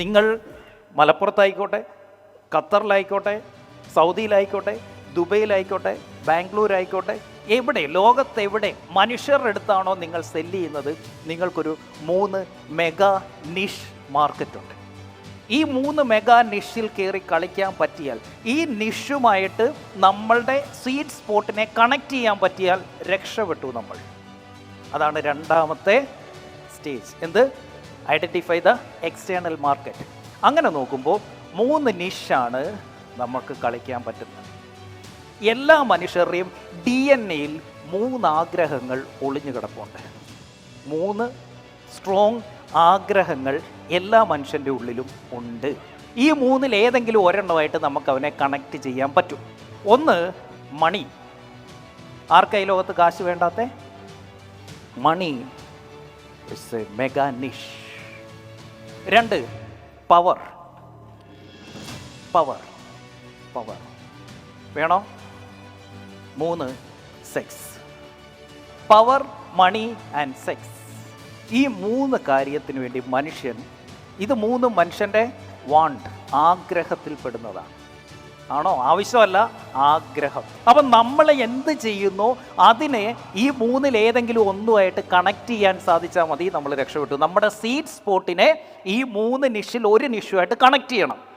നിങ്ങൾ മലപ്പുറത്തായിക്കോട്ടെ ഖത്തറിലായിക്കോട്ടെ സൗദിയിലായിക്കോട്ടെ ദുബൈയിലായിക്കോട്ടെ ബാംഗ്ലൂരായിക്കോട്ടെ എവിടെ ലോകത്തെവിടെ മനുഷ്യരുടെ അടുത്താണോ നിങ്ങൾ സെല്ല് ചെയ്യുന്നത് നിങ്ങൾക്കൊരു മൂന്ന് മെഗാ നിഷ് മാർക്കറ്റുണ്ട് ഈ മൂന്ന് മെഗാ നിഷിൽ കയറി കളിക്കാൻ പറ്റിയാൽ ഈ നിഷുമായിട്ട് നമ്മളുടെ സ്വീറ്റ് സ്പോട്ടിനെ കണക്ട് ചെയ്യാൻ പറ്റിയാൽ രക്ഷപ്പെട്ടു നമ്മൾ. അതാണ് രണ്ടാമത്തെ സ്റ്റേജ് എന്ത്? ഐഡന്റിഫൈ ദ എക്സ്റ്റേണൽ മാർക്കറ്റ് അങ്ങനെ നോക്കുമ്പോൾ മൂന്ന് നിഷാണ് നമുക്ക് കളിക്കാൻ പറ്റുന്നത്. എല്ലാ മനുഷ്യരുടെയും ഡി എൻ എയിൽ മൂന്ന് ആഗ്രഹങ്ങൾ ഒളിഞ്ഞു കിടപ്പുണ്ട്. മൂന്ന് സ്ട്രോങ് ആഗ്രഹങ്ങൾ എല്ലാ മനുഷ്യന്റെ ഉള്ളിലും ഉണ്ട്. ഈ മൂന്നിൽ ഏതെങ്കിലും ഒരെണ്ണമായിട്ട് നമുക്ക് അവനെ കണക്ട് ചെയ്യാൻ പറ്റും. ഒന്ന് മണി ആർക്കാ ലോകത്ത് കാശ് വേണ്ടാത്ത? Money it's a mega niche രണ്ട് പവർ പവർ പവർ വേണോ? മൂന്ന് sex power money and sex ഈ മൂന്ന് കാര്യത്തിന് വേണ്ടി മനുഷ്യൻ ഇത് മൂന്നും മനുഷ്യന്റെ വാണ്ട് ആഗ്രഹത്തിൽപ്പെടുന്നതാണ്. ആണോ? ആവശ്യമല്ല ആഗ്രഹം. അപ്പം നമ്മൾ എന്ത് ചെയ്യുന്നു? അതിനെ ഈ മൂന്നിൽ ഏതെങ്കിലും ഒന്നുമായിട്ട് കണക്ട് ചെയ്യാൻ സാധിച്ചാൽ മതി നമ്മൾ രക്ഷപ്പെട്ടു. നമ്മുടെ സീറ്റ് സ്പോട്ടിനെ ഈ മൂന്ന് നിഷിൽ ഒരു നിഷുമായിട്ട് കണക്ട് ചെയ്യണം.